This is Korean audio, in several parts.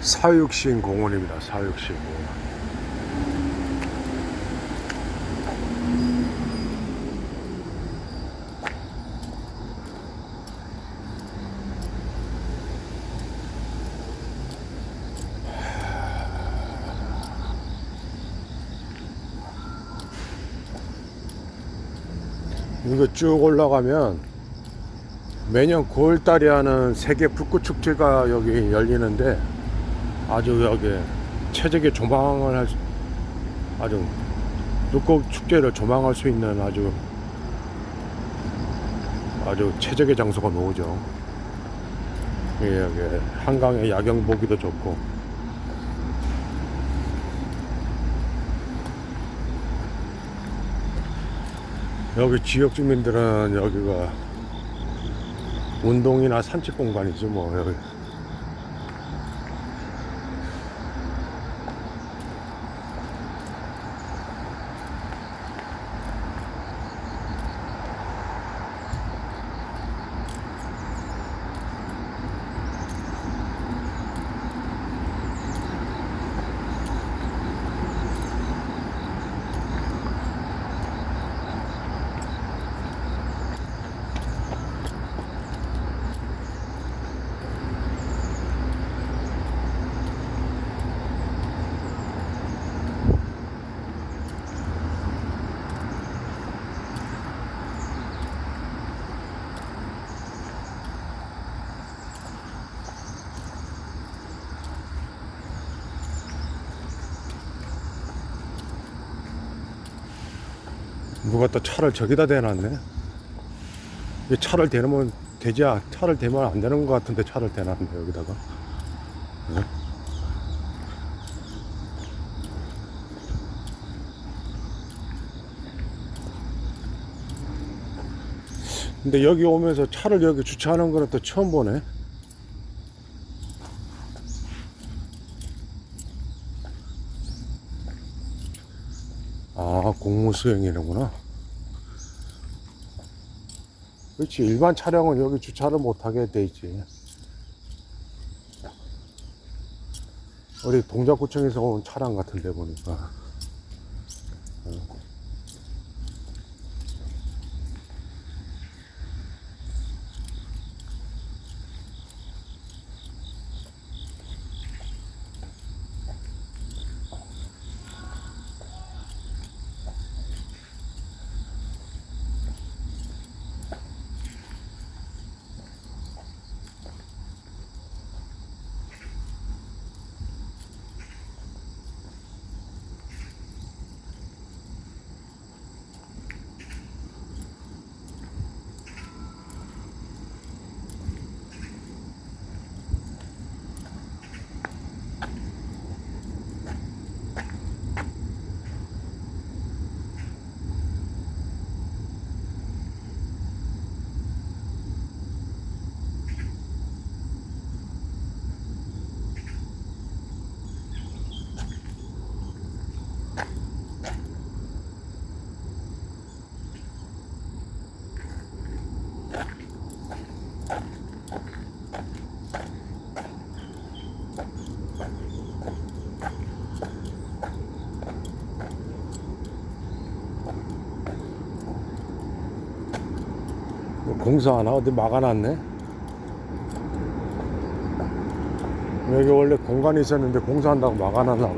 사육신 공원입니다. 사육신 공원. 이거 쭉 올라가면 매년 9월달에 하는 세계 불꽃 축제가 여기 열리는데 아주 여기 최적의 조망을 할 수, 아주 불꽃 축제를 조망할 수 있는 아주 아주 최적의 장소가 나오죠. 예, 여기 한강에 야경 보기도 좋고 여기 지역 주민들은 여기가 운동이나 산책 공간이죠 뭐. 여기 누가 또 차를 저기다 대놨네. 이 차를 대놓으면 되지 않- 차를 대면 안 되는 것 같은데 차를 대놨네 여기다가. 네? 근데 여기 오면서 차를 여기 주차하는 거는 또 처음 보네 아 공무 수행이라구나. 그렇지. 일반 차량은 여기 주차를 못하게 돼 있지. 우리 동작구청에서 온 차량 같은데 보니까 공사 하나? 어디 막아놨네? 여기 원래 공간이 있었는데 공사한다고 막아놨나 봐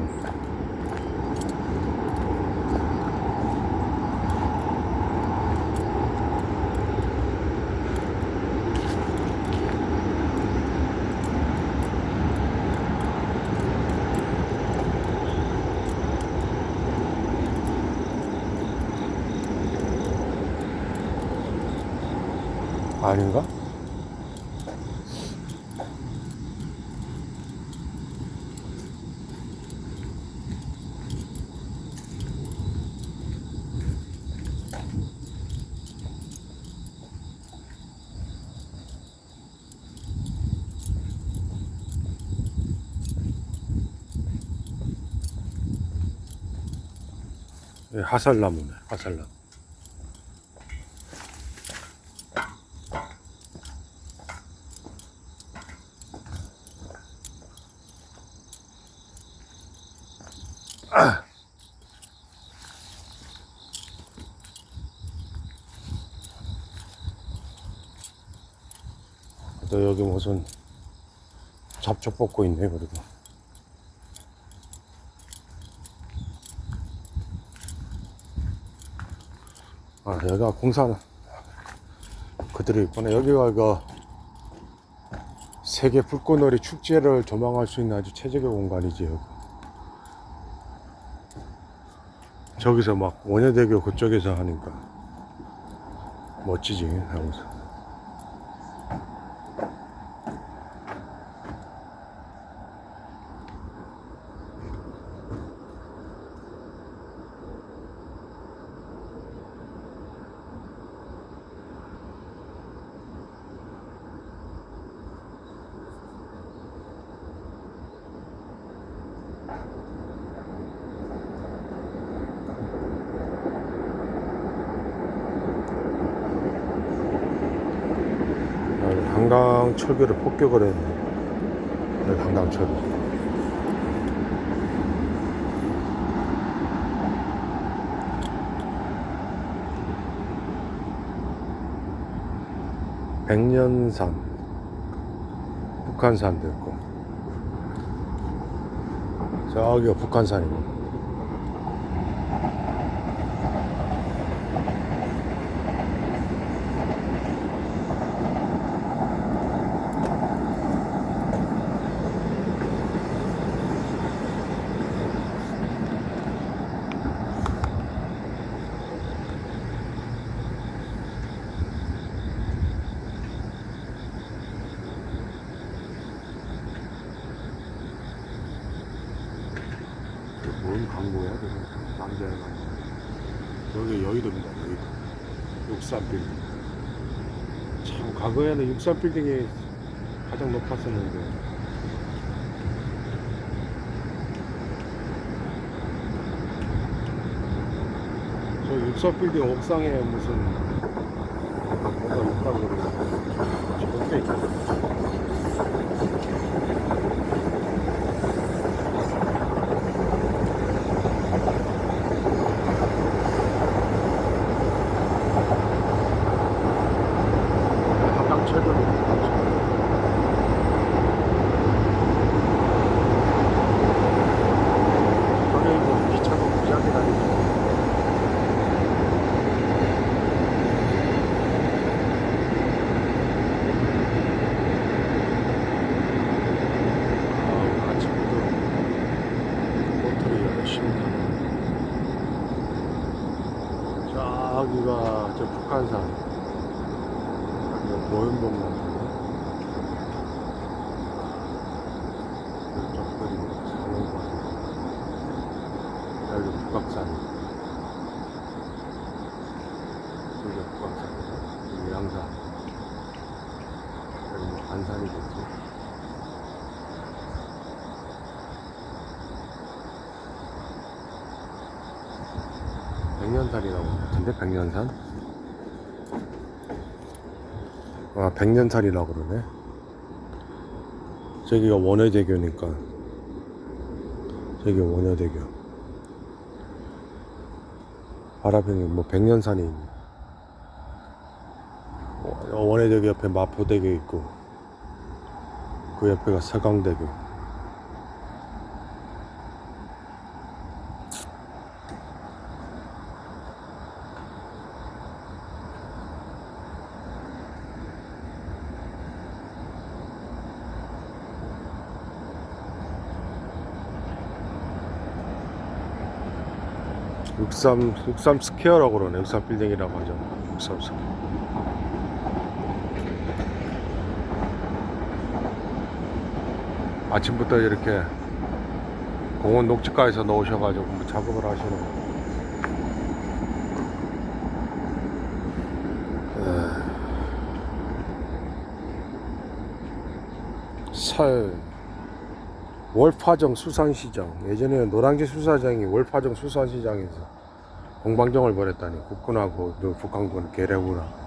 아닌가? 예, 하살나무네, 하살나무. 또 여기 무슨 잡초 뽑고 있네 그래도 아 여기가 공사 그대로 있구나. 여기가 그 세계 불꽃놀이 축제를 조망할 수 있는 아주 최적의 공간이지 여기. 저기서 막 원효대교 그쪽에서 하니까 멋지지 하면서 여기 한강 철교를 폭격을 했네. 여기 한강 철교. 백년산, 북한산도 있고, 저기가 북한산이고. 남자의 광고. 여기 여의도입니다. 여의도. 63빌딩. 참 과거에는 63빌딩이 가장 높았었는데. 저 64빌딩 옥상에 무슨 뭐가 있다고 그러고 저렇게 있거든. 한강 철벽이 거기 뭐 기차도 부자게 다니고 아, 아침부터 모터를 열심히 타네 저기가 저 북한산 뭐 보현봉 같은데 쪽 그리고 상호관 여기 북악산 여기 북악산 여기 양산 여기 뭐 안산이겠지 백년산이라고 같은데. 백년산 아 백년산이라고 그러네. 저기가 원효대교니까. 저기 원효대교. 바라평이 뭐 백년산이 있네. 어, 원효대교 옆에 마포대교 있고 그 옆에가 서강대교 육삼 육삼 스퀘어라고 그러네. 육삼 빌딩이라고 하죠. 육삼 스퀘어. 아침부터 이렇게 공원 녹지가에서 넣으셔가지고 뭐 작업을 하시는. 살 월파정 수산시장. 예전에 노량진 수사장이 월파정 수산시장에서 공방정을 벌였다니. 국군하고 또 북한군 계례구나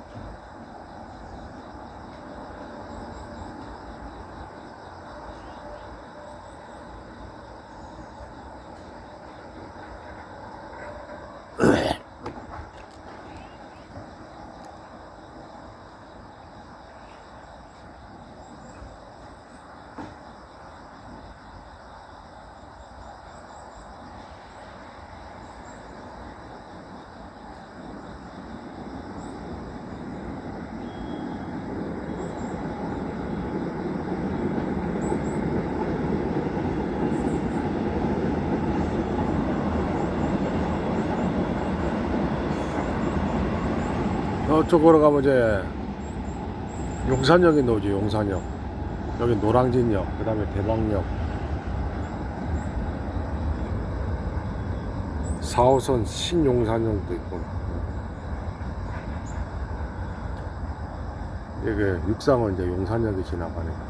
저쪽으로 가면 이제 용산역이 나오지 용산역. 여기 노량진역 그 다음에 대방역. 4호선 신용산역도 있고. 이게 육상은 이제 용산역이 지나가니까.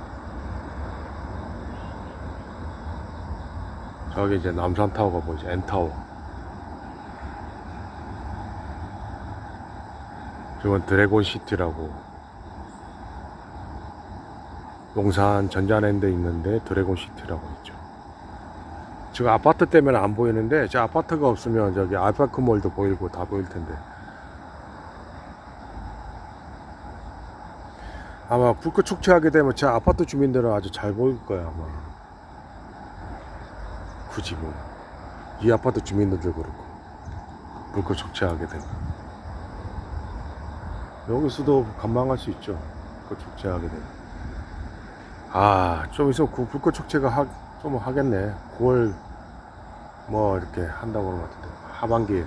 저기 이제 남산타워가 보이지 N타워 저건 드래곤시티라고. 용산 전자랜드 있는데 드래곤시티라고 있죠. 지금 아파트 때문에 안 보이는데 저 아파트가 없으면 저기 알파크몰도 보이고 다 보일 텐데. 아마 불꽃 축제하게 되면 제 아파트 주민들은 아주 잘 보일 거야 아마. 굳이 뭐이 아파트 주민들도 그렇고. 불꽃 축제하게 되면 여기서도 관망할 수 있죠. 불꽃 축제하게 되면. 아 좀 있으면 그 불꽃 축제가 하, 좀 하겠네. 9월 뭐 이렇게 한다고 그러는 것 같은데. 하반기에